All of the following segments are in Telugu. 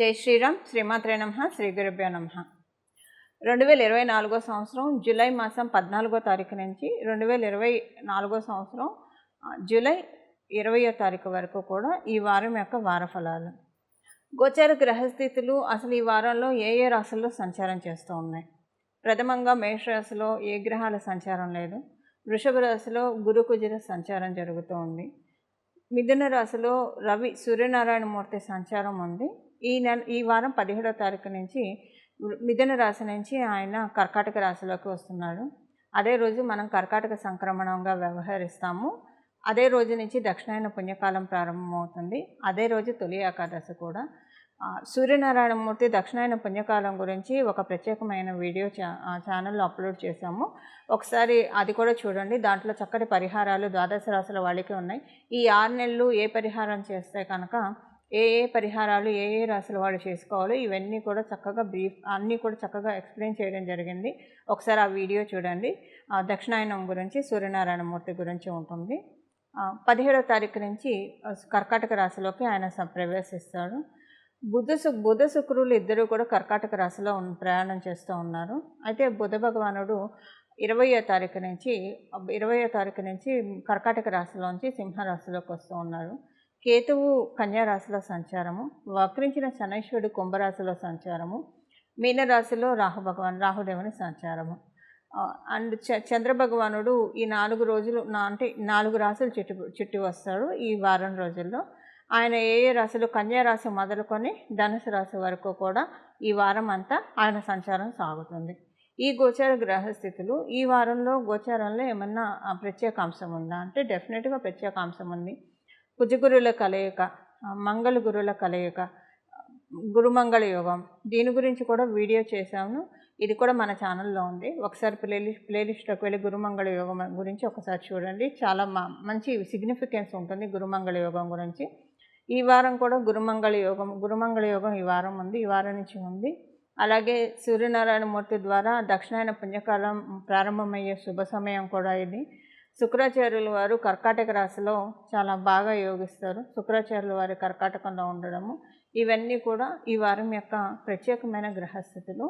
జై శ్రీరామ్ శ్రీమాత్రే నమ శ్రీ గురుభ్యో నమ. రెండు వేల ఇరవై నాలుగో సంవత్సరం జూలై మాసం పద్నాలుగో తారీఖు నుంచి రెండు వేల ఇరవై నాలుగో సంవత్సరం జూలై ఇరవయో తారీఖు వరకు కూడా ఈ వారం యొక్క వార ఫలాలు గోచార గ్రహస్థితులు అసలు ఈ వారంలో ఏ ఏ రాశుల్లో సంచారం చేస్తూ ఉన్నాయి? ప్రథమంగా మేషరాశిలో ఏ గ్రహాల సంచారం లేదు. వృషభ రాశిలో గురు కుజర సంచారం జరుగుతూ ఉంది. మిథున రాశిలో రవి సూర్యనారాయణమూర్తి సంచారం ఉంది. ఈ నెల ఈ వారం పదిహేడో తారీఖు నుంచి మిథున రాశి నుంచి ఆయన కర్కాటక రాశిలోకి వస్తున్నాడు. అదే రోజు మనం కర్కాటక సంక్రమణంగా వ్యవహరిస్తాము. అదే రోజు నుంచి దక్షిణాయన పుణ్యకాలం ప్రారంభమవుతుంది. అదే రోజు తొలి ఏకాదశి కూడా. సూర్యనారాయణమూర్తి దక్షిణాయన పుణ్యకాలం గురించి ఒక ప్రత్యేకమైన వీడియో చా ఛానల్లో అప్లోడ్ చేశాము. ఒకసారి అది కూడా చూడండి. దాంట్లో చక్కటి పరిహారాలు ద్వాదశ రాశుల వాళ్ళకి ఉన్నాయి. ఈ ఆరు నెలలు ఏ పరిహారం చేస్తే కనుక ఏ ఏ పరిహారాలు ఏ ఏ రాశుల వాళ్ళు చేసుకోవాలో ఇవన్నీ కూడా చక్కగా బ్రీఫ్ అన్నీ కూడా చక్కగా ఎక్స్ప్లెయిన్ చేయడం జరిగింది. ఒకసారి ఆ వీడియో చూడండి. ఆ, దక్షిణాయనం గురించి సూర్యనారాయణమూర్తి గురించి ఉంటుంది. పదిహేడవ పదిహేడో తారీఖు నుంచి కర్కాటక రాశిలోకి ఆయన స- ప్రవేశిస్తాడు. బుధ సు బుధ శుక్రులు ఇద్దరు కూడా కర్కాటక రాశిలో ప్రయాణం చేస్తూ ఉన్నారు. అయితే బుధ భగవానుడు ఇరవయో తారీఖు నుంచి ఇరవయో తారీఖు నుంచి కర్కాటక రాశిలోంచి సింహరాశిలోకి వస్తూ ఉన్నారు. కేతువు కన్యారాశిలో సంచారము వక్రించిన శనైశ్వరుడు కుంభరాశిలో సంచారము మీనరాశిలో రాహు భగవాన్ రాహుదేవుని సంచారము. అండ్ చ చంద్రభగవానుడు ఈ నాలుగు రోజులు నా అంటే నాలుగు రాశులు చుట్టు చుట్టి వస్తాడు ఈ వారం రోజుల్లో. ఆయన ఏ ఏ రాశులు కన్యారాశి మొదలుకొని ధనుసు రాశి వరకు కూడా ఈ వారం అంతా ఆయన సంచారం సాగుతుంది. ఈ గోచార గ్రహస్థితులు ఈ వారంలో గోచారంలో ఏమన్నా ప్రత్యేక అంశం ఉందా? అంటే డెఫినెట్గా ప్రత్యేక అంశం ఉంది. కుజగురుల కలయిక మంగళగురుల మంగళ గురుల కలయిక గురుమంగళ యోగం దీని గురించి కూడా వీడియో చేశాను. ఇది కూడా మన ఛానల్లో ఉంది. ఒకసారి ప్లేలిస్ట్ ప్లేలిస్ట్లోకి వెళ్ళి గురుమంగళ యోగం గురించి ఒకసారి చూడండి. చాలా మ- మంచి సిగ్నిఫికెన్స్ ఉంటుంది గురుమంగళ యోగం గురించి. ఈ వారం కూడా గురుమంగళ యోగం గురుమంగళ యోగం ఈ వారం ఉంది ఈ వారం నుంచి ఉంది. అలాగే సూర్యనారాయణమూర్తి ద్వారా దక్షిణాయన పుణ్యకాలం ప్రారంభమయ్యే శుభ సమయం కూడా ఇది. శుక్రాచార్యుల వారు కర్కాటక రాశిలో చాలా బాగా యోగిస్తారు. శుక్రాచార్యుల వారి కర్కాటకంలో ఉండడము ఇవన్నీ కూడా ఈ వారం యొక్క ప్రత్యేకమైన గ్రహస్థితులు.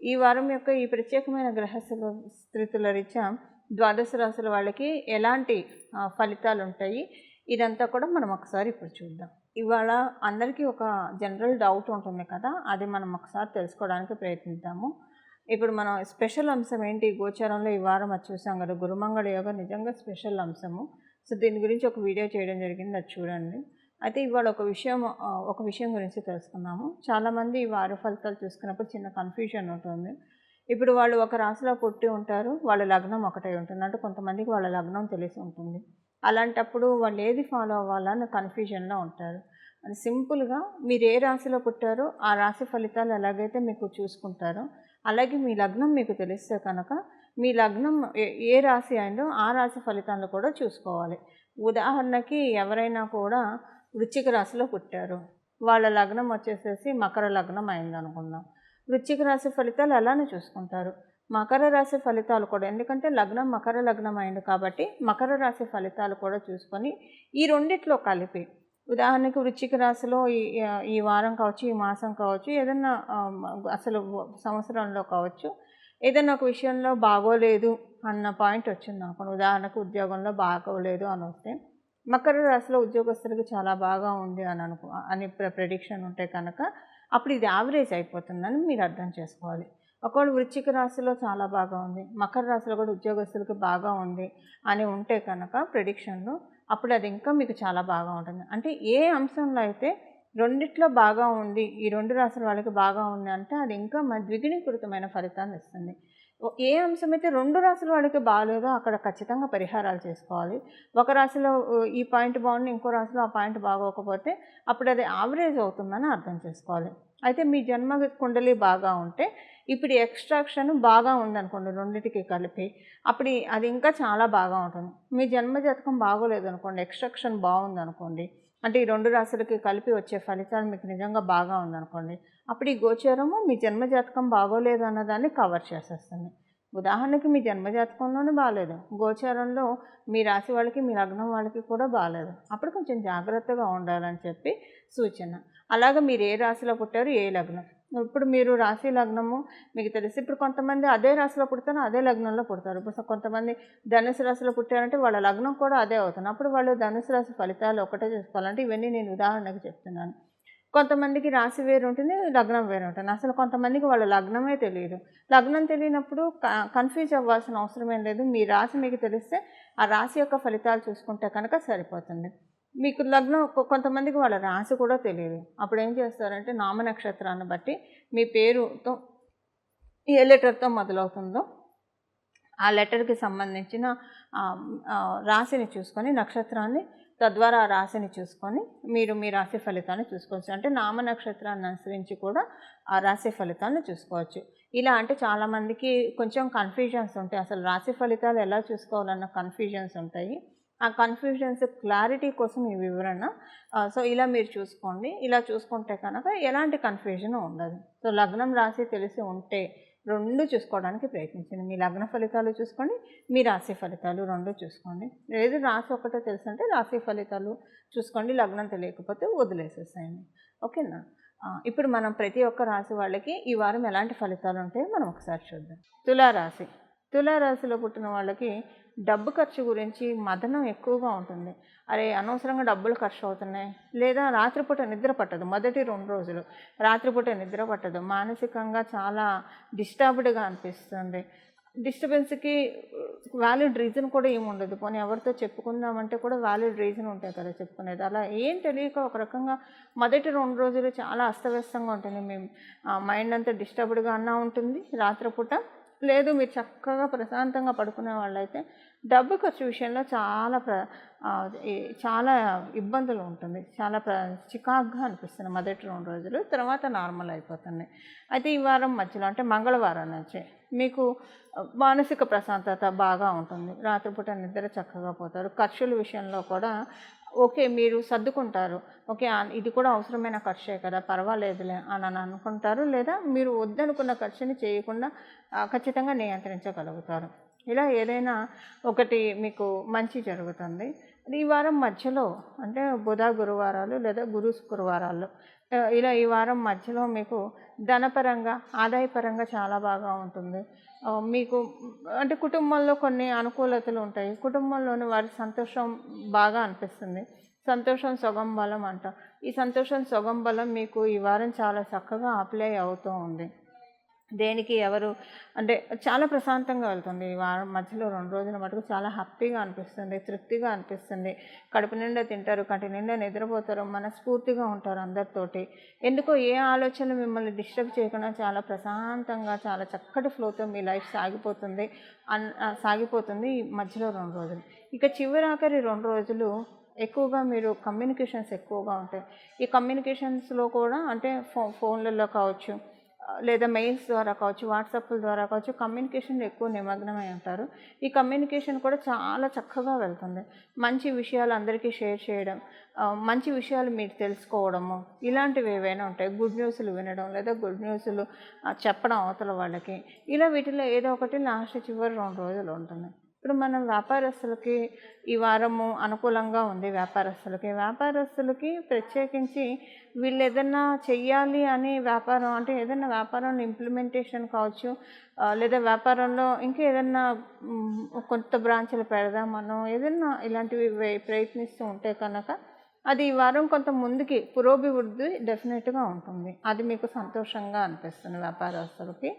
ఈ వారం యొక్క ఈ ప్రత్యేకమైన గ్రహస్థితుల స్థితుల రీత్యా ద్వాదశ రాశుల వాళ్ళకి ఎలాంటి ఫలితాలు ఉంటాయి? ఇదంతా కూడా మనం ఒకసారి ఇప్పుడు చూద్దాం. ఇవాళ అందరికీ ఒక జనరల్ డౌట్ ఉంటుంది కదా అది మనం ఒకసారి తెలుసుకోవడానికి ప్రయత్నిద్దాము. ఇప్పుడు మనం స్పెషల్ అంశం ఏంటి? గోచారంలో ఈ వారం అది చూసాం కదా గురుమంగళ యోగ నిజంగా స్పెషల్ అంశము. సో దీని గురించి ఒక వీడియో చేయడం జరిగింది అది చూడండి. అయితే ఇవాళ ఒక విషయం ఒక విషయం గురించి తెలుసుకున్నాము చాలామంది ఈ వార ఫలితాలు చూసుకున్నప్పుడు చిన్న కన్ఫ్యూజన్ ఉంటుంది ఇప్పుడు వాళ్ళు ఒక రాశిలో పుట్టి ఉంటారు వాళ్ళ లగ్నం ఒకటే ఉంటుంది. అంటే కొంతమందికి వాళ్ళ లగ్నం తెలిసి ఉంటుంది. అలాంటప్పుడు వాళ్ళు ఏది ఫాలో అవ్వాలని కన్ఫ్యూజన్లో ఉంటారు. అది సింపుల్గా మీరు ఏ రాశిలో పుట్టారో ఆ రాశి ఫలితాలు ఎలాగైతే మీకు చూసుకుంటారో అలాగే మీ లగ్నం మీకు తెలిస్తే కనుక మీ లగ్నం ఏ- రాశి అయిందో ఆ రాశి ఫలితాలను కూడా చూసుకోవాలి. ఉదాహరణకి ఎవరైనా కూడా వృశ్చిక రాశిలో పుట్టారు. వాళ్ళ లగ్నం వచ్చేసేసి మకర లగ్నం అయింది అనుకుందాం. వృశ్చిక రాశి ఫలితాలు అలానే చూసుకుంటారు. మకర రాశి ఫలితాలు కూడా ఎందుకంటే లగ్నం మకర లగ్నం అయింది కాబట్టి మకర రాశి ఫలితాలు కూడా చూసుకొని ఈ రెండిట్లో కలిపి ఉదాహరణకు వృశ్చిక రాశిలో ఈ ఈ వారం కావచ్చు ఈ మాసం కావచ్చు ఏదన్నా అసలు సంవత్సరంలో కావచ్చు ఏదైనా ఒక విషయంలో బాగోలేదు అన్న పాయింట్ వచ్చింది అనుకోండి ఉదాహరణకు ఉద్యోగంలో బాగోలేదు అని వస్తే మకర రాశిలో ఉద్యోగస్తులకు చాలా బాగా ఉంది అని అనుకో అని ప్రెడిక్షన్ ఉంటే కనుక అప్పుడు ఇది యావరేజ్ అయిపోతుందని మీరు అర్థం చేసుకోవాలి. ఒకవేళ వృశ్చిక రాశిలో చాలా బాగా ఉంది మకర రాశిలో కూడా ఉద్యోగస్తులకు బాగా ఉంది అని ఉంటే కనుక ప్రెడిక్షన్లో అప్పుడు అది ఇంకా మీకు చాలా బాగా ఉంటుంది. అంటే ఏ అంశంలో అయితే రెండిట్లో బాగా ఉంది ఈ రెండు రాశుల వాళ్ళకి బాగా ఉంది అంటే అది ఇంకా మ- ద్విగుణీకృతమైన ఫలితాన్ని ఇస్తుంది. ఏ అంశం అయితే రెండు రాసుల వాళ్ళకి బాగాలేదో అక్కడ ఖచ్చితంగా పరిహారాలు చేసుకోవాలి. ఒక రాశిలో ఈ పాయింట్ బాగుంది ఇంకో రాశిలో ఆ పాయింట్ బాగోకపోతే అప్పుడు అది యావరేజ్ అవుతుందని అర్థం చేసుకోవాలి. అయితే మీ జన్మ కుండలి బాగా ఉంటే ఇప్పుడు ఎక్స్ట్రాక్షన్ బాగా ఉందనుకోండి రెండింటికి కలిపి. అప్పుడు అది ఇంకా చాలా బాగా ఉంటుంది. మీ జన్మ జాతకం బాగోలేదు అనుకోండి ఎక్స్ట్రాక్షన్ బాగుందనుకోండి అంటే ఈ రెండు రాశులకి కలిపి వచ్చే ఫలితాలు మీకు నిజంగా బాగా ఉందనుకోండి అప్పుడు ఈ గోచరము మీ జన్మ జాతకం బాగోలేదు అన్నదాన్ని కవర్ చేసేస్తుంది. ఉదాహరణకి మీ జన్మజాతకంలోనే బాగాలేదు గోచారంలో మీ రాశి వాళ్ళకి మీ లగ్నం వాళ్ళకి కూడా బాగాలేదు అప్పుడు కొంచెం జాగ్రత్తగా ఉండాలని చెప్పి సూచన. అలాగే మీరు ఏ రాశిలో పుట్టారు ఏ లగ్నం? ఇప్పుడు మీరు రాశి లగ్నము మీకు తెలిసి ఇప్పుడు కొంతమంది అదే రాశిలో పుడతారు అదే లగ్నంలో పుడతారు. ఇప్పుడు కొంతమంది ధనుసు రాశిలో పుట్టారంటే వాళ్ళ లగ్నం కూడా అదే అవుతుంది. అప్పుడు వాళ్ళు ధనుసు రాశి ఫలితాలు ఒకటే చూసుకోవాలంటే ఇవన్నీ నేను ఉదాహరణకు చెప్తున్నాను. కొంతమందికి రాశి వేరు ఉంటుంది లగ్నం వేరు ఉంటుంది. అసలు కొంతమందికి వాళ్ళ లగ్నమే తెలియదు. లగ్నం తెలియనప్పుడు కన్ఫ్యూజ్ అవ్వాల్సిన అవసరం ఏం లేదు. మీ రాశి మీకు తెలిస్తే ఆ రాశి యొక్క ఫలితాలు చూసుకుంటే కనుక సరిపోతుంది. మీకు లగ్నం కొంతమందికి వాళ్ళ రాశి కూడా తెలియదు. అప్పుడు ఏం చేస్తారంటే నామ నక్షత్రాన్ని బట్టి మీ పేరుతో ఏ లెటర్తో మొదలవుతుందో ఆ లెటర్కి సంబంధించిన రాశిని చూసుకొని నక్షత్రాన్ని తద్వారా ఆ రాశిని చూసుకొని మీరు మీ రాశి ఫలితాన్ని చూసుకోవచ్చు. అంటే నామ నక్షత్రాన్ని అనుసరించి కూడా ఆ రాశి ఫలితాన్ని చూసుకోవచ్చు. ఇలా అంటే చాలామందికి కొంచెం కన్ఫ్యూజన్స్ ఉంటాయి. అసలు రాశి ఫలితాలు ఎలా చూసుకోవాలన్న కన్ఫ్యూజన్స్ ఉంటాయి. ఆ కన్ఫ్యూజన్స్ క్లారిటీ కోసం ఈ వివరణ. సో ఇలా మీరు చూసుకోండి. ఇలా చూసుకుంటే కనుక ఎలాంటి కన్ఫ్యూజన్ ఉండదు. సో లగ్నం రాసి తెలిసి ఉంటే రెండు చూసుకోవడానికి ప్రయత్నించండి. మీ లగ్న ఫలితాలు చూసుకోండి మీ రాశి ఫలితాలు రెండు చూసుకోండి. లేదు రాశి ఒకటే తెలుసు అంటే రాశి ఫలితాలు చూసుకోండి లగ్నం తెలియకపోతే వదిలేసేసేయండి. ఓకేనా? ఇప్పుడు మనం ప్రతి ఒక్క రాశి వాళ్ళకి ఈ వారం ఎలాంటి ఫలితాలు ఉంటాయో మనం ఒకసారి చూద్దాం. తులారాశి. తులారాశిలో పుట్టిన వాళ్ళకి డబ్బు ఖర్చు గురించి మదనం ఎక్కువగా ఉంటుంది. అరే అనవసరంగా డబ్బులు ఖర్చు అవుతున్నాయి. లేదా రాత్రిపూట నిద్ర పట్టదు. మొదటి రెండు రోజులు రాత్రిపూట నిద్ర పట్టదు. మానసికంగా చాలా డిస్టర్బ్డ్గా అనిపిస్తుంది. డిస్టర్బెన్స్కి వ్యాలిడ్ రీజన్ కూడా ఏమి ఉండదు. పోనీ ఎవరితో చెప్పుకుందామంటే కూడా వ్యాలిడ్ రీజన్ ఉంటాయి కదా చెప్పుకునేది. అలా ఏం తెలియక ఒక రకంగా మొదటి రెండు రోజులు చాలా అస్తవ్యస్తంగా ఉంటుంది. మేము మైండ్ అంతా డిస్టర్బ్డ్గా అన్నా ఉంటుంది. రాత్రిపూట లేదు మీరు చక్కగా ప్రశాంతంగా పడుకునే వాళ్ళైతే డబ్బు ఖర్చు విషయంలో చాలా ప్ర చాలా ఇబ్బందులు ఉంటుంది. చాలా ప్ర చికాగ్గా అనిపిస్తుంది మొదటి రెండు రోజులు తర్వాత నార్మల్ అయిపోతుంది అయితే ఈ వారం మధ్యలో అంటే మంగళవారం నుంచి మీకు మానసిక ప్రశాంతత బాగా ఉంటుంది. రాత్రిపూట నిద్ర చక్కగా పోతారు. ఖర్చుల విషయంలో కూడా ఓకే మీరు సర్దుకుంటారు. ఓకే ఇది కూడా అవసరమైన ఖర్చే కదా పర్వాలేదులే అని అనుకుంటారు లేదా మీరు వద్దనుకున్న ఖర్చుని చేయకుండా ఖచ్చితంగా నియంత్రించగలుగుతారు. ఇలా ఏదైనా ఒకటి మీకు మంచి జరుగుతుంది. ఈ వారం మధ్యలో అంటే బుధ గురువారాలు లేదా గురు శుక్రవారాలు ఇలా ఈ వారం మధ్యలో మీకు ధనపరంగా ఆదాయపరంగా చాలా బాగా ఉంటుంది. మీకు అంటే కుటుంబంలో కొన్ని అనుకూలతలు ఉంటాయి. కుటుంబంలోని వారి సంతోషం బాగా అనిపిస్తుంది. సంతోషం సొగం బలం అంట. ఈ సంతోషం సొగం బలం మీకు ఈ వారం చాలా చక్కగా అప్లై అవుతూ ఉంది. దేనికి ఎవరు? అంటే చాలా ప్రశాంతంగా వెళ్తుంది. ఈ వారం మధ్యలో రెండు రోజుల మటుకు చాలా హ్యాపీగా అనిపిస్తుంది తృప్తిగా అనిపిస్తుంది. కడుపు నిండా తింటారు కంటి నిండా నిద్రపోతారు మనస్ఫూర్తిగా ఉంటారు అందరితోటి. ఎందుకో ఏ ఆలోచనలు మిమ్మల్ని డిస్టర్బ్ చేయకుండా చాలా ప్రశాంతంగా చాలా చక్కటి ఫ్లోతో మీ లైఫ్ సాగిపోతుంది. అన్ సాగిపోతుంది ఈ మధ్యలో రెండు రోజులు. ఇక చివరి ఆఖరి రెండు రోజులు ఎక్కువగా మీరు కమ్యూనికేషన్స్ ఎక్కువగా ఉంటాయి. ఈ కమ్యూనికేషన్స్లో కూడా అంటే ఫో ఫోన్లలో కావచ్చు లేదా మెయిల్స్ ద్వారా కావచ్చు వాట్సాప్ల ద్వారా కావచ్చు కమ్యూనికేషన్ ఎక్కువ నిమగ్నమై ఉంటారు. ఈ కమ్యూనికేషన్ కూడా చాలా చక్కగా వెళ్తుంది. మంచి విషయాలు అందరికీ షేర్ చేయడం మంచి విషయాలు మీరు తెలుసుకోవడము ఇలాంటివి ఏవైనా ఉంటాయి. గుడ్ న్యూస్లు వినడం లేదా గుడ్ న్యూస్లు చెప్పడం అవతల వాళ్ళకి. ఇలా వీటిలో ఏదో ఒకటి లాస్ట్ చివరి రెండు రోజులు ఉంటుంది. ఇప్పుడు మనం వ్యాపారస్తులకి ఈ వారము అనుకూలంగా ఉంది వ్యాపారస్తులకి. వ్యాపారస్తులకి ప్రత్యేకించి వీళ్ళు ఏదైనా చెయ్యాలి అని వ్యాపారం అంటే ఏదైనా వ్యాపారం ఇంప్లిమెంటేషన్ కావచ్చు లేదా వ్యాపారంలో ఇంకా ఏదైనా కొత్త బ్రాంచ్లు పెడదాం మనం ఏదైనా ఇలాంటివి ప్రయత్నిస్తూ ఉంటే కనుక అది ఈ వారం కొంత ముందుకి పురోభివృద్ధి డెఫినెట్గా ఉంటుంది. అది మీకు సంతోషంగా అనిపిస్తుంది వ్యాపారస్తులకి.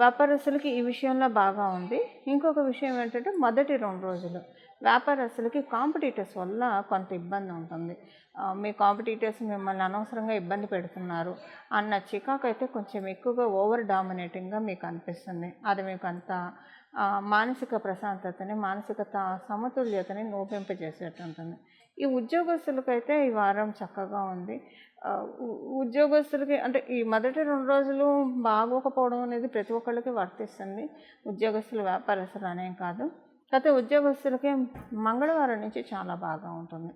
వ్యాపారస్తులకి ఈ విషయంలో బాగా ఉంది. ఇంకొక విషయం ఏంటంటే మొదటి రెండు రోజులు వ్యాపారస్తులకి కాంపిటీటర్స్ వల్ల కొంత ఇబ్బంది ఉంటుంది. మీ కాంపిటీటర్స్ మిమ్మల్ని అనవసరంగా ఇబ్బంది పెడుతున్నారు అన్న చికాకు అయితే కొంచెం ఎక్కువగా ఓవర్ డామినేటింగ్గా మీకు అనిపిస్తుంది. అది మీకు అంత మానసిక ప్రశాంతతని మానసిక సమతుల్యతని నోపింపజేసేట్టు ఉంటుంది ఈ ఉద్యోగస్తులకైతే ఈ వారం చక్కగా ఉంది. ఉద్యోగస్తులకి అంటే ఈ మొదటి రెండు రోజులు బాగోకపోవడం అనేది ప్రతి ఒక్కళ్ళకి వర్తిస్తుంది. ఉద్యోగస్తులు వ్యాపారస్తులు అనేం కాదు. కాకపోతే ఉద్యోగస్తులకి మంగళవారం నుంచి చాలా బాగా ఉంటుంది.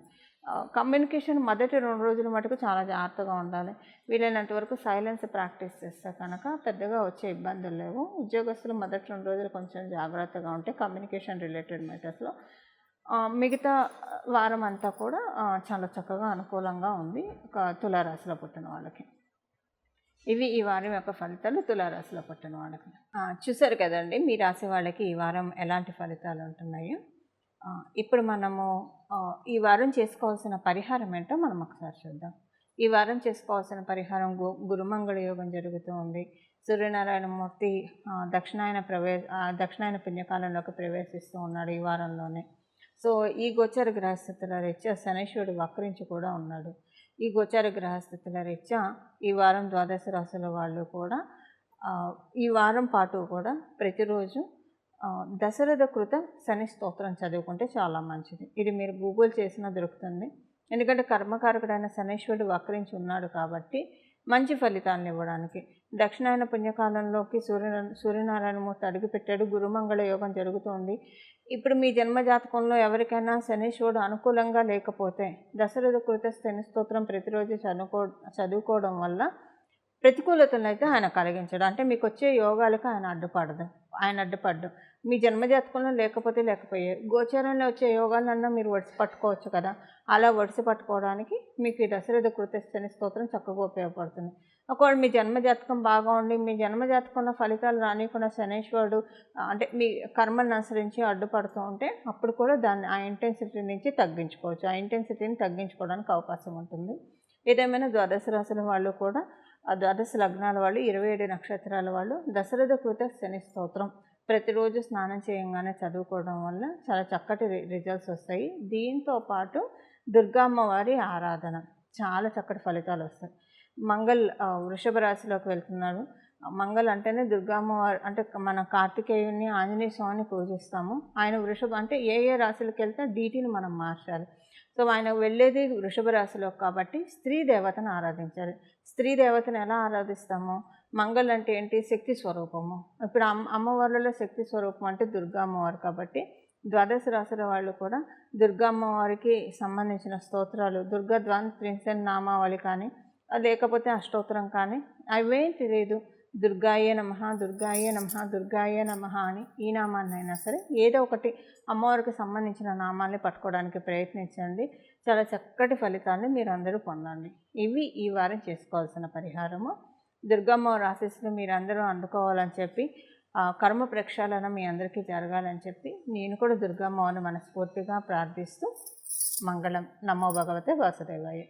కమ్యూనికేషన్ మొదటి రెండు రోజుల మటుకు చాలా జాగ్రత్తగా ఉండాలి. వీలైనంత వరకు సైలెన్స్ ప్రాక్టీస్ చేస్తే కనుక పెద్దగా వచ్చే ఇబ్బందులు లేవు. ఉద్యోగస్తులు మొదటి రెండు రోజులు కొంచెం జాగ్రత్తగా ఉంటే కమ్యూనికేషన్ రిలేటెడ్ మ్యాటర్స్లో మిగతా వారం అంతా కూడా చాలా చక్కగా అనుకూలంగా ఉంది. ఒక తులారాశిలో పుట్టిన వాళ్ళకి. ఇవి ఈ వారం యొక్క ఫలితాలు తులారాశిలో పుట్టిన వాళ్ళకి. చూసారు కదండి మీ రాశి వాళ్ళకి ఈ వారం ఎలాంటి ఫలితాలు ఉంటున్నాయో? ఇప్పుడు మనము ఈ వారం చేసుకోవాల్సిన పరిహారం ఏంటో మనం ఒకసారి చూద్దాం. ఈ వారం చేసుకోవాల్సిన పరిహారం గు గురుమంగళ యోగం జరుగుతూ ఉంది. సూర్యనారాయణమూర్తి మూర్తి దక్షిణాయన ప్రవే దక్షిణాయన పుణ్యకాలంలోకి ప్రవేశిస్తూ ఉన్నాడు ఈ వారంలోనే. సో ఈ గోచర గ్రహస్థితుల రీత్యా శనేశ్వరుడు వక్రించి కూడా ఉన్నాడు. ఈ గోచర గ్రహస్థితుల రీత్యా ఈ వారం ద్వాదశ రాశుల వాళ్ళు కూడా ఈ వారం పాటు కూడా ప్రతిరోజు దశరథ కృత శని స్తోత్రం చదువుకుంటే చాలా మంచిది. ఇది మీరు గూగుల్ చేసినా దొరుకుతుంది. ఎందుకంటే కర్మకారకుడైన శనేశ్వరుడు వక్రించి ఉన్నాడు కాబట్టి మంచి ఫలితాలను ఇవ్వడానికి. దక్షిణాయన పుణ్యకాలంలోకి సూర్య సూర్యనారాయణమూర్తి అడుగుపెట్టాడు. గురుమంగళ యోగం జరుగుతోంది. ఇప్పుడు మీ జన్మ జాతకంలో ఎవరికైనా శనీశ్వరుడు అనుకూలంగా లేకపోతే దశరథ కృత శని స్తోత్రం ప్రతిరోజు చదువుకో చదువుకోవడం వల్ల ప్రతికూలతలను అయితే ఆయన కలిగించడు. అంటే మీకు వచ్చే యోగాలకు ఆయన అడ్డుపడదు. ఆయన అడ్డుపడ్డు. మీ జన్మజాతకంలో లేకపోతే లేకపోయే గోచారంలో వచ్చే యోగాలన్నా మీరు వడిసి పట్టుకోవచ్చు కదా. అలా వడిసి పట్టుకోవడానికి మీకు ఈ దశరథ కృతస్థని స్తోత్రం చక్కగా ఉపయోగపడుతుంది. ఒకవేళ మీ జన్మజాతకం బాగా ఉండి మీ జన్మజాతకంలో ఫలితాలు రానియకుండా శనేశ్వరుడు అంటే మీ కర్మలను అనుసరించి అడ్డుపడుతూ ఉంటే అప్పుడు కూడా దాన్ని ఆ ఇంటెన్సిటీ నుంచి తగ్గించుకోవచ్చు. ఆ ఇంటెన్సిటీని తగ్గించుకోవడానికి అవకాశం ఉంటుంది. ఏదేమైనా ద్వాదశ రాశుల వాళ్ళు కూడా ద్వాదశ లగ్నాల వాళ్ళు ఇరవై ఏడు నక్షత్రాల వాళ్ళు దశరథ కృత శని స్తోత్రం. ప్రతిరోజు స్నానం చేయంగానే చదువుకోవడం వల్ల చాలా చక్కటి రి- రిజల్ట్స్ వస్తాయి. దీంతో పాటు దుర్గామ్మవారి ఆరాధన చాలా చక్కటి ఫలితాలు వస్తాయి. మంగళ్ వృషభ రాశిలోకి వెళ్తున్నాడు మంగళ అంటేనే దుర్గామ్మవారు అంటే మన కార్తికేయుని ఆంజనేయ స్వామిని పూజిస్తాము. ఆయన వృషభ అంటే ఏ ఏ రాశులకు వెళ్తే డీటీని మనం మార్చాలి. సో ఆయన వెళ్ళేది వృషభ రాశిలో కాబట్టి స్త్రీ దేవతను ఆరాధించాలి. స్త్రీ దేవతను ఎలా ఆరాధిస్తాము? మంగళ అంటే ఏంటి? శక్తి స్వరూపము. ఇప్పుడు అమ్మ అమ్మవార్లలో శక్తి స్వరూపం అంటే దుర్గా అమ్మవారు కాబట్టి ద్వాదశ రాశుల వాళ్ళు కూడా దుర్గా అమ్మవారికి సంబంధించిన స్తోత్రాలు దుర్గా ద్వాన్ ప్రిన్సెన్ నామావళి కానీ లేకపోతే అష్టోత్తరం కానీ అవేం తెలియదు. దుర్గాయే నమ దుర్గాయే నమ దుర్గాయే నమ అని ఈ నామాన్నైనా సరే ఏదో ఒకటి అమ్మవారికి సంబంధించిన నామాల్ని పట్టుకోవడానికి ప్రయత్నించండి. చాలా చక్కటి ఫలితాన్ని మీరు అందరూ పొందండి. ఇవి ఈ వారం చేసుకోవాల్సిన పరిహారము. దుర్గమ్మ ఆశీస్సులు మీరందరూ అందుకోవాలని చెప్పి కర్మ ప్రక్షాళన మీ అందరికీ జరగాలని చెప్పి నేను కూడా దుర్గమ్మని మనస్ఫూర్తిగా ప్రార్థిస్తూ మంగళం. నమో భగవతే వాసుదేవాయ.